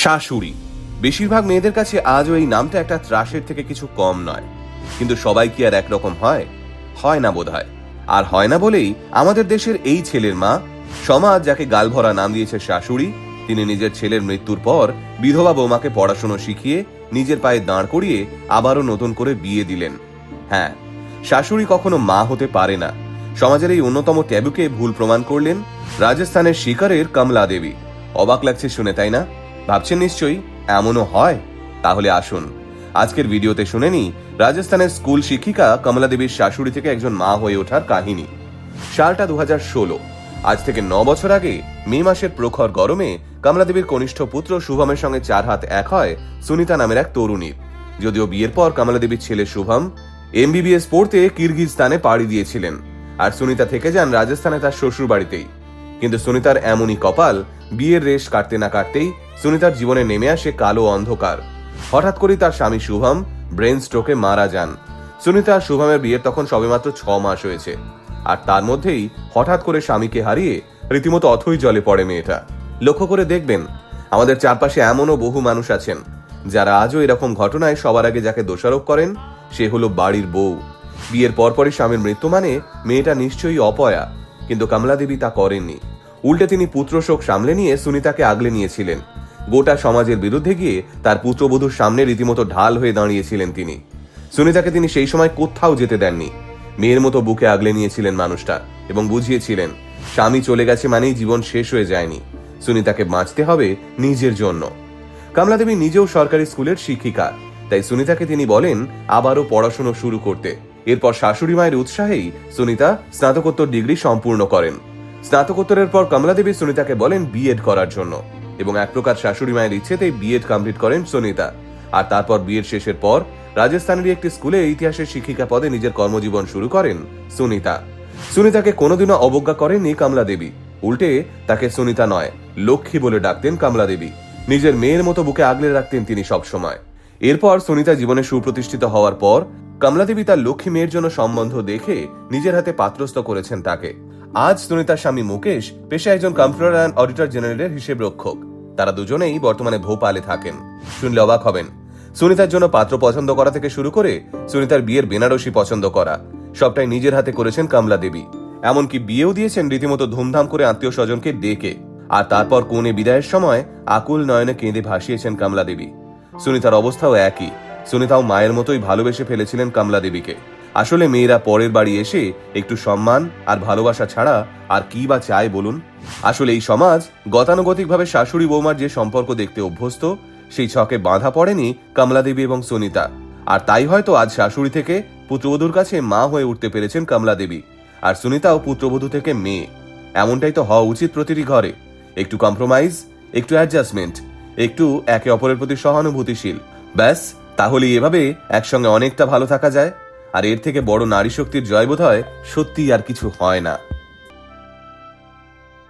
শাশুড়ি। বেশিরভাগ মেয়েদের কাছে আজও এই নামটা একটা ত্রাসের থেকে কিছু কম নয়। কিন্তু সবাই কি আর একরকম হয়? হয় না বোধহয়। আর হয় না বলেই আমাদের দেশের এই ছেলের মা, সমাজ যাকে গালভরা নাম দিয়েছে শাশুড়ি, তিনি নিজের ছেলের মৃত্যুর পর বিধবা বৌমাকে পড়াশুনো শিখিয়ে নিজের পায়ে দাঁড় করিয়ে আবারও নতুন করে বিয়ে দিলেন। হ্যাঁ শাশুড়ি কখনো মা হতে পারে না। সমাজের এই অন্যতম ট্যাবুকে ভুল প্রমাণ করলেন রাজস্থানের শিকারের কমলা দেবী। অবাক লাগছে শুনে, তাই না? ভাবছেন নিশ্চয়ই? এমনও হয়? তাহলে আসুন। আজকের ভিডিওতে শুনে নি রাজস্থানের স্কুল শিক্ষিকা কমলা দেবীর শাশুড়ি থেকে একজন মা হয়ে ওঠার কাহিনী। সালটা দু আজ থেকে ন বছর আগে, মে মাসের প্রখর গরমে কমলা দেবীর কনিষ্ঠ পুত্র শুভমের সঙ্গে চার হাত এক হয় সুনিতা নামের এক তরুণীর। যদিও বিয়ের পর কমলা দেবীর ছেলে শুভম এমবিবিএস পড়তে কিরগিজস্তানে পাড়ি দিয়েছিলেন, আর সুনিতা থেকে যান রাজস্থানে তার শ্বশুর বাড়িতেই কিন্তু সুনিতার এমনই কপাল বিয়ের রেশ কাটতে না কাটতেই সুনিতার জীবনে নেমে আসে কালো অন্ধকার। হঠাৎ করেই তার স্বামী শুভম ব্রেন স্ট্রোকে মারা যান। সুনিতা আর শুভমের বিয়ের তখন সবেমাত্র ছ মাস হয়েছে। আর তার মধ্যেই হঠাৎ করে স্বামীকে হারিয়ে রীতিমতো অথই জলে পড়ে মেয়েটা। লক্ষ্য করে দেখবেন, আমাদের চারপাশে এমনও বহু মানুষ আছেন, যারা আজও এরকম ঘটনায় সবার আগে যাকে দোষারোপ করেন, সে হলো বাড়ির বউ। বিয়ের পরপরই স্বামীর মৃত্যু মানে মেয়েটা নিশ্চয়ই অপয়া, কিন্তু কমলা দেবী তা করেননি। উল্টে তিনি পুত্রশোক সামলে নিয়ে সুনিতাকে আগলে নিয়েছিলেন। গোটা সমাজের বিরুদ্ধে গিয়ে তার পুত্রবধূর সামনে রীতিমতো ঢাল হয়ে দাঁড়িয়েছিলেন তিনি। সুনিতাকে তিনি সেই সময় কোথাও যেতে দেননি। মেয়ের মতো বুকে আগলে নিয়েছিলেন মানুষটা এবং বুঝিয়েছিলেন, স্বামী চলে গেছে মানেই জীবন শেষ হয়ে যায়নি। সুনিতাকে বাঁচতে হবে নিজের জন্য। কমলা দেবী নিজেও সরকারি স্কুলের শিক্ষিকা, তাই সুনিতাকে তিনি বলেন, আবারও পড়াশুনো শুরু করতে। এরপর শাশুড়ি মায়ের উৎসাহেই সুনিতা স্নাতকোত্তর ডিগ্রি সম্পূর্ণ করেন। স্নাতকোত্তরের পর কমলা দেবী সুনিতাকে বলেন বিএড করার জন্য। এবং এক প্রকার শাশুড়ি মায়ের ইচ্ছেতেই বিএড কমপ্লিট করেন সুনিতা। আর তারপর বিএড শেষের পর রাজস্থানেরই একটি স্কুলে ইতিহাসের শিক্ষিকা পদে নিজের কর্মজীবন শুরু করেন সুনিতা। সুনিতাকে কোনোদিনও অবজ্ঞা করেননি কমলা দেবী। উল্টে তাকে সুনিতা নয়, লক্ষ্মী বলে ডাকতেন কমলা দেবী। নিজের মেয়ের মতো বুকে আগলে রাখতেন তিনি সবসময়। এরপর সুনিতা জীবনে সুপ্রতিষ্ঠিত হওয়ার পর কমলাদেবী তার লক্ষ্মী মেয়ের জন্য সম্বন্ধ দেখে নিজের হাতে পাত্রস্থ করেছেন তাকে। আজ সুনিতার স্বামী মুকেশ পেশা একজন কম্পিউটার অ্যান্ড অডিটর জেনারেলের হিসেব রক্ষক। তারা দুজনেই বর্তমানে ভোপালে থাকেন। শুনলে অবাক হবেন। সুনিতার জন্য পাত্র পছন্দ করা থেকে শুরু করে সুনিতার বিয়ের বেনারসি পছন্দ করা, সবটাই নিজের হাতে করেছেন কমলা দেবী। এমনকি বিয়েও দিয়েছেন রীতিমতো ধুমধাম করে আত্মীয় স্বজনকে ডেকে। আর তারপর কোণে বিদায়ের সময় আকুল নয়নে কেঁদে ভাসিয়েছেন কমলা দেবী। সুনিতার অবস্থাও একই। সুনিতাও মায়ের মতোই ভালোবেসে ফেলেছিলেন কমলা দেবীকে। আসলে মেয়েরা পরের বাড়ি এসে একটু সম্মান আর ভালোবাসা ছাড়া আর কি বা চায় বলুন? আসলে এই সমাজ গতানুগতিকভাবে শাশুড়ি বৌমার যে সম্পর্ক দেখতে অভ্যস্ত, সেই ছকে বাঁধা পড়েনি কমলা দেবী এবং সুনিতা। আর তাই হয়তো আজ শাশুড়ি থেকে পুত্রবধূর কাছে মা হয়ে উঠতে পেরেছেন কমলা দেবী আর সুনিতাও পুত্রবধূ থেকে মেয়ে। এমনটাই তো হওয়া উচিত প্রতিটি ঘরে। একটু কম্প্রোমাইজ একটু অ্যাডজাস্টমেন্ট একটু একে অপরের প্রতি সহানুভূতিশীল। ব্যাস তাহলে এভাবে একসঙ্গে অনেকটা ভালো থাকা যায়। আর এর থেকে বড় নারী শক্তির জয় বোধ হয় সত্যিই আর কিছু হয় না।